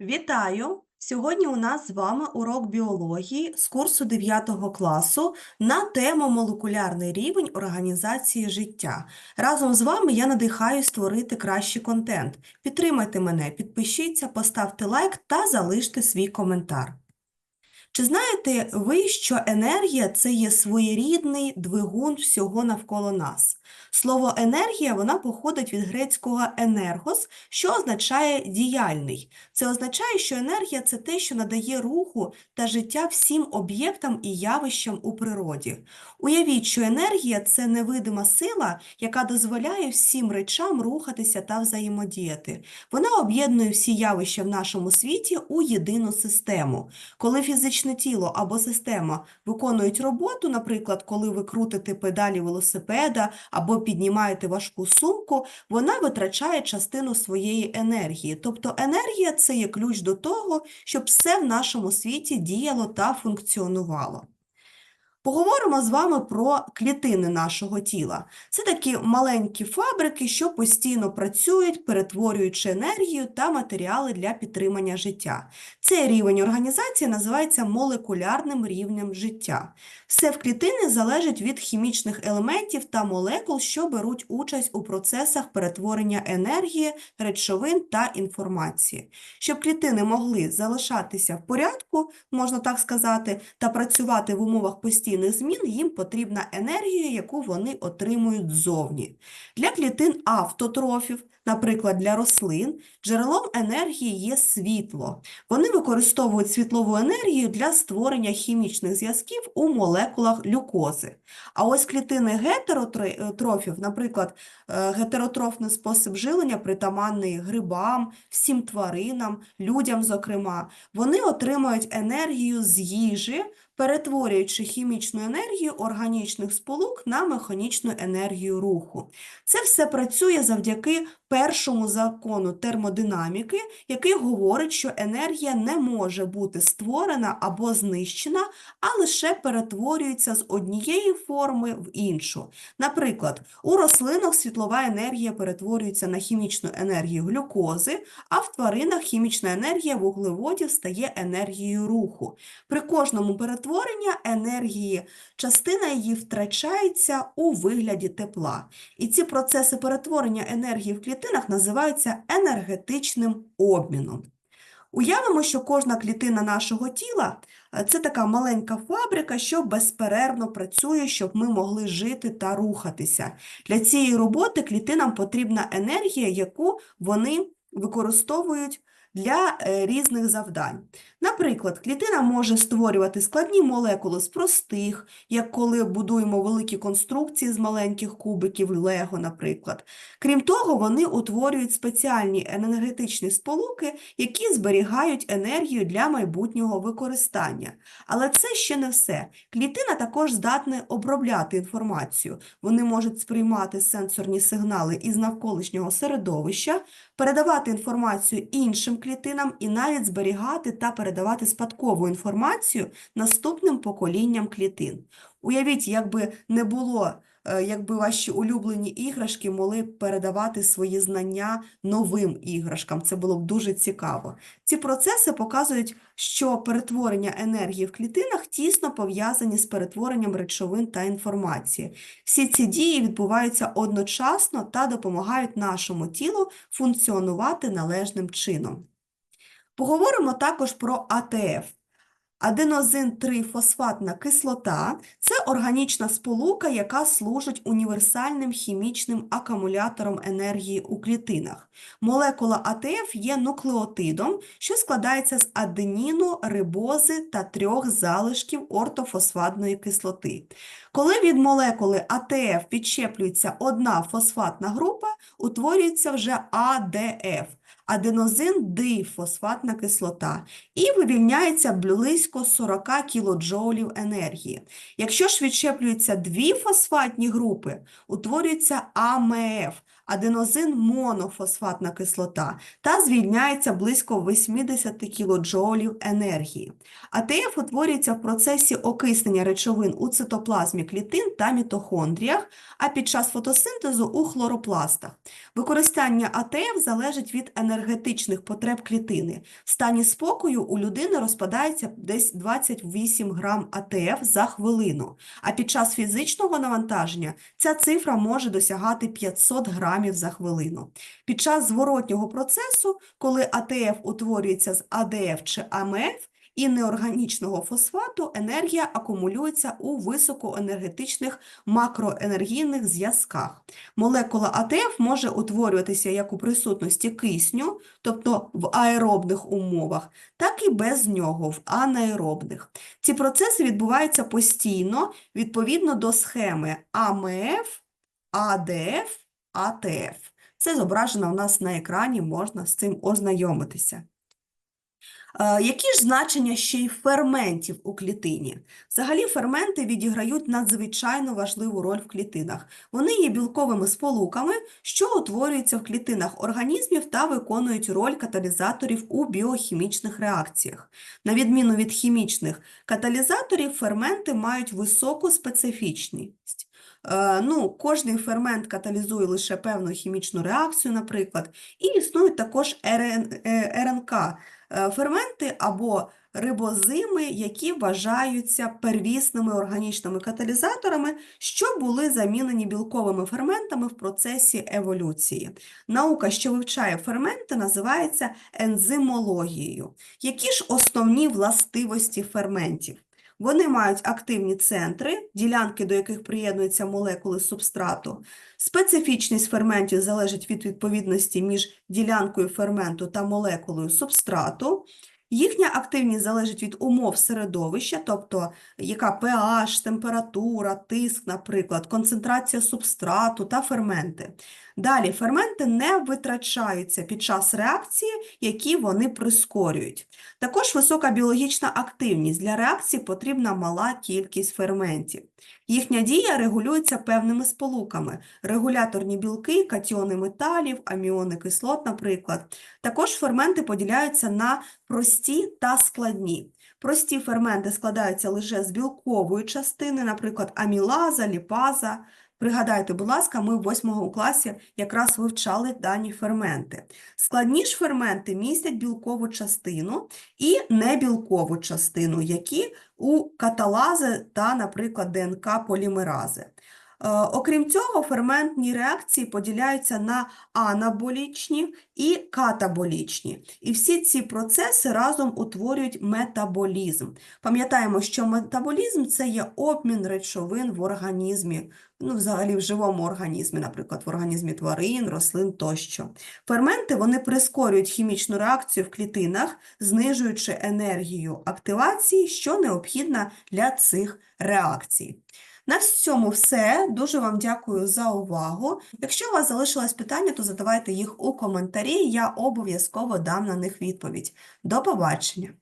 Вітаю! Сьогодні у нас з вами урок біології з курсу 9 класу на тему молекулярний рівень організації життя. Разом з вами я надихаю створити кращий контент. Підтримайте мене, підпишіться, поставте лайк та залиште свій коментар. Чи знаєте ви, що енергія це є своєрідний двигун всього навколо нас? Слово енергія вона походить від грецького енергос, що означає діяльний. Це означає, що енергія це те, що надає руху та життя всім об'єктам і явищам у природі. Уявіть, що енергія це невидима сила, яка дозволяє всім речам рухатися та взаємодіяти. Вона об'єднує всі явища в нашому світі у єдину систему. Коли фізичне тіло або система виконують роботу, наприклад, коли ви крутите педалі велосипеда або піднімаєте важку сумку, вона витрачає частину своєї енергії. Тобто енергія це є ключ до того, щоб все в нашому світі діяло та функціонувало. Поговоримо з вами про клітини нашого тіла. Це такі маленькі фабрики, що постійно працюють, перетворюючи енергію та матеріали для підтримання життя. Цей рівень організації називається молекулярним рівнем життя. Все в клітини залежить від хімічних елементів та молекул, що беруть участь у процесах перетворення енергії, речовин та інформації. Щоб клітини могли залишатися в порядку, можна так сказати, та працювати в умовах постійних змін, їм потрібна енергія, яку вони отримують ззовні. Для клітин автотрофів, наприклад, для рослин, джерелом енергії є світло. Вони використовують світлову енергію для створення хімічних зв'язків у молекулах глюкози. А ось клітини гетеротрофів, наприклад, е, гетеротрофний спосіб жилення притаманний грибам, всім тваринам, людям, зокрема, вони отримують енергію з їжі, перетворюючи хімічну енергію органічних сполук на механічну енергію руху. Це все працює завдяки першому закону термодинаміки, який говорить, що енергія не може бути створена або знищена, а лише перетворюється з однієї форми в іншу. Наприклад, у рослинах світлова енергія перетворюється на хімічну енергію глюкози, а в тваринах хімічна енергія вуглеводів стає енергією руху. При кожному перетворенні енергії частина її втрачається у вигляді тепла. І ці процеси перетворення енергії в клітинах називаються енергетичним обміном. Уявимо, що кожна клітина нашого тіла е, це така маленька фабрика, що безперервно працює, щоб ми могли жити та рухатися. Для цієї роботи клітинам потрібна енергія, яку вони використовують для е, різних завдань. Наприклад, клітина може створювати складні молекули з простих, як коли будуємо великі конструкції з маленьких кубиків, лего, наприклад. Крім того, вони утворюють спеціальні енергетичні сполуки, які зберігають енергію для майбутнього використання. Але це ще не все. Клітина також здатна обробляти інформацію. Вони можуть сприймати сенсорні сигнали із навколишнього середовища, передавати інформацію іншим клітинам і навіть зберігати та передавати спадкову інформацію наступним поколінням клітин. Уявіть, якби не було, е, якби ваші улюблені іграшки могли передавати свої знання новим іграшкам. Це було б дуже цікаво. Ці процеси показують, що перетворення енергії в клітинах тісно пов'язані з перетворенням речовин та інформації. Всі ці дії відбуваються одночасно та допомагають нашому тілу функціонувати належним чином. Поговоримо також про АТФ. Аденозин-3-фосфатна кислота це органічна сполука, яка служить універсальним хімічним акумулятором енергії у клітинах. Молекула АТФ є нуклеотидом, що складається з аденіну, рибози та трьох залишків ортофосфатної кислоти. Коли від молекули АТФ підщеплюється одна фосфатна група, утворюється вже АДФ аденозин-дифосфатна кислота і вивільняється близько 40 кДж енергії. Якщо ж відщеплюються дві фосфатні групи, утворюється АМФ аденозин монофосфатна кислота та звільняється близько 80 кілоджоулів енергії. АТФ утворюється в процесі окиснення речовин у цитоплазмі клітин та мітохондріях, а під час фотосинтезу у хлоропластах. Використання АТФ залежить від енергетичних потреб клітини. В стані спокою у людини розпадається десь 28 грам АТФ за хвилину, а під час фізичного навантаження ця цифра може досягати 500 грамів за хвилину. Під час зворотнього процесу, коли АТФ утворюється з АДФ чи АМФ, і неорганічного фосфату енергія акумулюється у високоенергетичних макроенергійних зв'язках. Молекула АТФ може утворюватися як у присутності кисню, тобто в аеробних умовах, так і без нього, в анаеробних. Ці процеси відбуваються постійно відповідно до схеми АМФ, АДФ, АТФ. Це зображено у нас на екрані, можна з цим ознайомитися. Які ж значення ще й ферментів у клітині? Взагалі ферменти відіграють надзвичайно важливу роль в клітинах. Вони є білковими сполуками, що утворюються в клітинах організмів та виконують роль каталізаторів у біохімічних реакціях. На відміну від хімічних каталізаторів, ферменти мають високу специфічність. Е, Ну, кожний фермент каталізує лише певну хімічну реакцію, наприклад, і існують також РН, РНК е, ферменти або рибозими, які вважаються первісними органічними каталізаторами, що були замінені білковими ферментами в процесі еволюції. Наука, що вивчає ферменти, називається ензимологією. Які ж основні властивості ферментів? Вони мають активні центри, ділянки, до яких приєднуються молекули субстрату. Специфічність ферментів залежить від відповідності між ділянкою ферменту та молекулою субстрату. Їхня активність залежить від умов середовища, тобто яка pH, температура, тиск, наприклад, концентрація субстрату та ферменти. Далі, ферменти не витрачаються під час реакції, які вони прискорюють. Також висока біологічна активність. Для реакції потрібна мала кількість ферментів. Їхня дія регулюється певними сполуками. Регуляторні білки, катіони металів, аміони кислот, наприклад. Також ферменти поділяються на прості та складні. Прості ферменти складаються лише з білкової частини, наприклад, амілаза, ліпаза. Пригадайте, будь ласка, ми в 8 класі якраз вивчали дані ферменти. Складні ж ферменти містять білкову частину і небілкову частину, які у каталази та, наприклад, ДНК полімерази. Е, Окрім цього, ферментні реакції поділяються на анаболічні і катаболічні. І всі ці процеси разом утворюють метаболізм. Пам'ятаємо, що метаболізм – це є обмін речовин в організмі, ну, взагалі в живому організмі, наприклад, в організмі тварин, рослин тощо. Ферменти вони прискорюють хімічну реакцію в клітинах, знижуючи енергію активації, що необхідна для цих реакцій. На цьому все. Дуже вам дякую за увагу. Якщо у вас залишилось питання, то задавайте їх у коментарі, я обов'язково дам на них відповідь. До побачення!